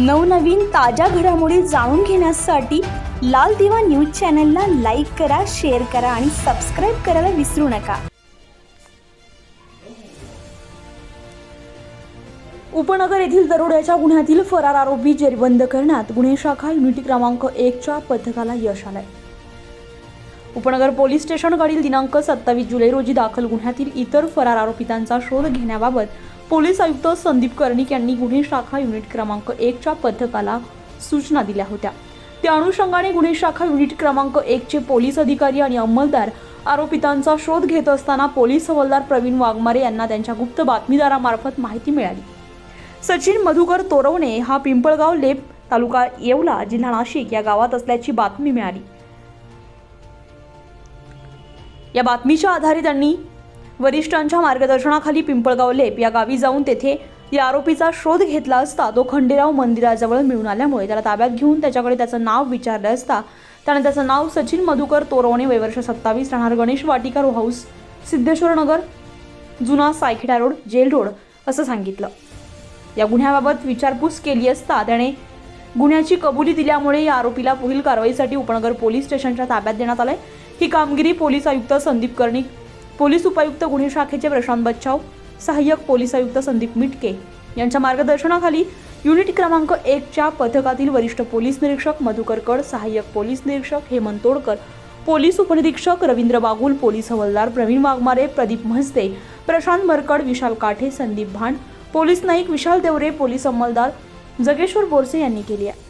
नवनवीन ताज्या घडामोडी जाणून घेण्यासाठी लाल दिवा न्यूज चॅनलला लाईक करा शेअर करा आणि सबस्क्राईब करायला विसरू नका. उपनगर येथील दरोड्याच्या गुन्ह्यातील फरार आरोपी जेरबंद करण्यात गुन्हे शाखा युनिटी क्रमांक एकच्या पथकाला यश आलंय. उपनगर पोलीस स्टेशनकडील दिनांक सत्तावीस जुलै रोजी दाखल गुन्ह्यातील इतर फरार आरोपितांचा शोध घेण्याबाबत पोलीस आयुक्त संदीप कर्णिक यांनी गुन्हे शाखा युनिट क्रमांक एकच्या पथकाला सूचना दिल्या होत्या. त्या अनुषंगाने गुन्हे शाखा युनिट क्रमांक एकचे पोलीस अधिकारी आणि अंमलदार आरोपितांचा शोध घेत असताना पोलीस हवालदार प्रवीण वाघमारे यांना त्यांच्या गुप्त बातमीदारामार्फत माहिती मिळाली. सचिन मधुकर तोरवणे हा पिंपळगाव लेप तालुका येवला जिल्हा नाशिक या गावात असल्याची बातमी मिळाली. या बातमीच्या आधारे त्यांनी वरिष्ठांच्या मार्गदर्शनाखाली पिंपळगाव लेप या गावी जाऊन तेथे या आरोपीचा शोध घेतला असता तो खंडेराव मंदिराजवळ मिळून आल्यामुळे त्याला ताब्यात घेऊन त्याच्याकडे त्याचं नाव विचारलं असता त्याने त्याचं नाव सचिन मधुकर तोरवणे वयवर्ष सत्तावीस राहणार गणेश वाटिका रो हाऊस सिद्धेश्वर नगर जुना सायखेडा रोड जेल रोड असं सांगितलं. या गुन्ह्याबाबत विचारपूस केली असता त्याने गुन्ह्याची कबुली दिल्यामुळे या आरोपीला पुढील कारवाईसाठी उपनगर पोलीस स्टेशनच्या ताब्यात देण्यात आलंय. ही कामगिरी पोलीस आयुक्त संदीप कर्णिक पोलीस उपायुक्त गुन्हे शाखेचे प्रशांत बच्चाव सहाय्यक पोलीस आयुक्त संदीप मिटके यांच्या मार्गदर्शनाखाली युनिट क्रमांक एकच्या पथकातील वरिष्ठ पोलीस निरीक्षक मधुकर कड सहाय्यक पोलीस निरीक्षक हेमंत तोडकर पोलीस उपनिरीक्षक रवींद्र बागुल पोलीस हवालदार प्रवीण वाघमारे प्रदीप म्हस्ते प्रशांत मरकड विशाल काठे संदीप भांड पोलीस नाईक विशाल देवरे पोलीस अंमलदार जगेश्वर बोरसे यांनी केली आहे.